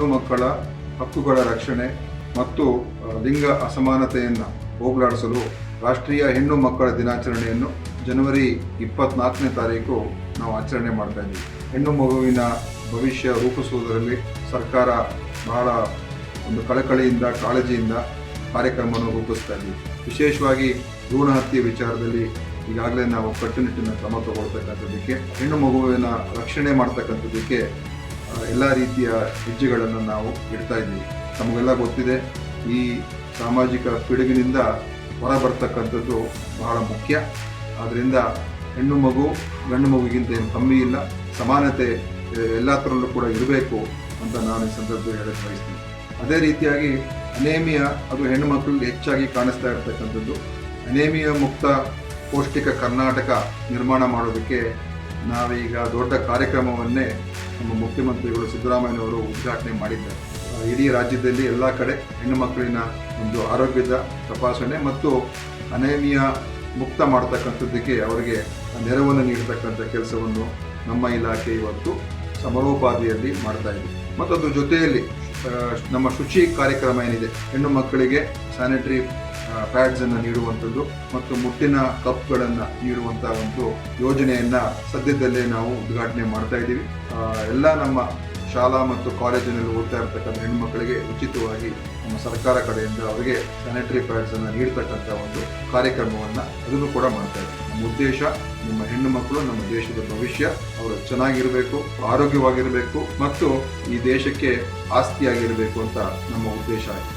ಹೆಣ್ಣು ಮಕ್ಕಳ ಹಕ್ಕುಗಳ ರಕ್ಷಣೆ ಮತ್ತು ಲಿಂಗ ಅಸಮಾನತೆಯನ್ನು ಹೋಗಲಾಡಿಸಲು ರಾಷ್ಟ್ರೀಯ ಹೆಣ್ಣು ಮಕ್ಕಳ ದಿನಾಚರಣೆಯನ್ನು ಜನವರಿ ಇಪ್ಪತ್ನಾಲ್ಕನೇ ತಾರೀಕು ನಾವು ಆಚರಣೆ ಮಾಡ್ತಾ ಇದ್ದೀವಿ. ಹೆಣ್ಣು ಮಗುವಿನ ಭವಿಷ್ಯ ರೂಪಿಸುವುದರಲ್ಲಿ ಸರ್ಕಾರ ಬಹಳ ಒಂದು ಕಳಕಳಿಯಿಂದ, ಕಾಳಜಿಯಿಂದ ಕಾರ್ಯಕ್ರಮವನ್ನು ರೂಪಿಸ್ತಾ ಇದ್ದೀವಿ. ವಿಶೇಷವಾಗಿ ಭ್ರೂಣ ಹತ್ಯೆ ವಿಚಾರದಲ್ಲಿ ಈಗಾಗಲೇ ನಾವು ಕಟ್ಟುನಿಟ್ಟಿನ ಕ್ರಮ ತಗೊಳ್ತಕ್ಕಂಥದ್ದಕ್ಕೆ, ಹೆಣ್ಣು ಮಗುವಿನ ರಕ್ಷಣೆ ಮಾಡ್ತಕ್ಕಂಥದ್ದಕ್ಕೆ ಎಲ್ಲ ರೀತಿಯ ಹೆಜ್ಜೆಗಳನ್ನು ನಾವು ಇಡ್ತಾ ಇದ್ದೀವಿ. ನಮಗೆಲ್ಲ ಗೊತ್ತಿದೆ, ಈ ಸಾಮಾಜಿಕ ಪಿಡುಗಿನಿಂದ ಹೊರ ಬರ್ತಕ್ಕಂಥದ್ದು ಬಹಳ ಮುಖ್ಯ. ಆದ್ದರಿಂದ ಹೆಣ್ಣು ಮಗು, ಗಂಡು ಮಗುಗಿಂತ ಏನು ಕಮ್ಮಿ ಇಲ್ಲ. ಸಮಾನತೆ ಎಲ್ಲ ಥರಲ್ಲೂ ಕೂಡ ಇರಬೇಕು ಅಂತ ನಾನು ಈ ಸಂದರ್ಭದಲ್ಲಿ ಹೇಳಕ್ಕೆ ಬಯಸ್ತೀನಿ. ಅದೇ ರೀತಿಯಾಗಿ ಅನೇಮಿಯಾ, ಅದು ಹೆಣ್ಣು ಮಕ್ಕಳಲ್ಲಿ ಹೆಚ್ಚಾಗಿ ಕಾಣಿಸ್ತಾ ಇರತಕ್ಕಂಥದ್ದು. ಅನೇಮಿಯಾ ಮುಕ್ತ ಪೌಷ್ಟಿಕ ಕರ್ನಾಟಕ ನಿರ್ಮಾಣ ಮಾಡೋದಕ್ಕೆ ನಾವೀಗ ದೊಡ್ಡ ಕಾರ್ಯಕ್ರಮವನ್ನೇ ನಮ್ಮ ಮುಖ್ಯಮಂತ್ರಿಗಳು ಸಿದ್ದರಾಮಯ್ಯನವರು ಉದ್ಘಾಟನೆ ಮಾಡಿದ್ದಾರೆ. ಇಡೀ ರಾಜ್ಯದಲ್ಲಿ ಎಲ್ಲ ಕಡೆ ಹೆಣ್ಣು ಮಕ್ಕಳಿನ ಒಂದು ಆರೋಗ್ಯದ ತಪಾಸಣೆ ಮತ್ತು ಅನೇಮಿಯಾ ಮುಕ್ತ ಮಾಡತಕ್ಕಂಥದ್ದಕ್ಕೆ ಅವರಿಗೆ ನೆರವನ್ನು ನೀಡತಕ್ಕಂಥ ಕೆಲಸವನ್ನು ನಮ್ಮ ಇಲಾಖೆ ಇವತ್ತು ಸಮರೋಪಾದಿಯಲ್ಲಿ ಮಾಡ್ತಾ ಇದೆ. ಮತ್ತು ಅದ್ರ ಜೊತೆಯಲ್ಲಿ ನಮ್ಮ ಶುಚಿ ಕಾರ್ಯಕ್ರಮ ಏನಿದೆ? ಹೆಣ್ಣು ಮಕ್ಕಳಿಗೆ ಸ್ಯಾನಿಟರಿ ಪ್ಯಾಡ್ಸ್ ಅನ್ನು ನೀಡುವಂಥದ್ದು ಮತ್ತು ಮುಟ್ಟಿನ ಕಪ್ಗಳನ್ನು ನೀಡುವಂಥ ಒಂದು ಯೋಜನೆಯನ್ನ ಸದ್ಯದಲ್ಲೇ ನಾವು ಉದ್ಘಾಟನೆ ಮಾಡ್ತಾ ಇದ್ದೀವಿ. ಎಲ್ಲ ನಮ್ಮ ಶಾಲಾ ಮತ್ತು ಕಾಲೇಜಿನಲ್ಲಿ ಓದ್ತಾ ಇರ್ತಕ್ಕಂಥ ಹೆಣ್ಮಕ್ಕಳಿಗೆ ಉಚಿತವಾಗಿ ನಮ್ಮ ಸರ್ಕಾರ ಕಡೆಯಿಂದ ಅವರಿಗೆ ಸ್ಯಾನಿಟರಿ ಪ್ಯಾಡ್ಸ್ ಅನ್ನು ನೀಡ್ತಕ್ಕಂಥ ಒಂದು ಕಾರ್ಯಕ್ರಮವನ್ನ ಅದನ್ನು ಕೂಡ ಮಾಡ್ತಾ ಇದ್ದೀವಿ. ನಮ್ಮ ಉದ್ದೇಶ ನಮ್ಮ ಹೆಣ್ಣು ಮಕ್ಕಳು, ನಮ್ಮ ದೇಶದ ಭವಿಷ್ಯ, ಅವರು ಚೆನ್ನಾಗಿರಬೇಕು, ಆರೋಗ್ಯವಾಗಿರಬೇಕು ಮತ್ತು ಈ ದೇಶಕ್ಕೆ ಆಸ್ತಿಯಾಗಿರಬೇಕು ಅಂತ ನಮ್ಮ ಉದ್ದೇಶ ಆಗಿದೆ.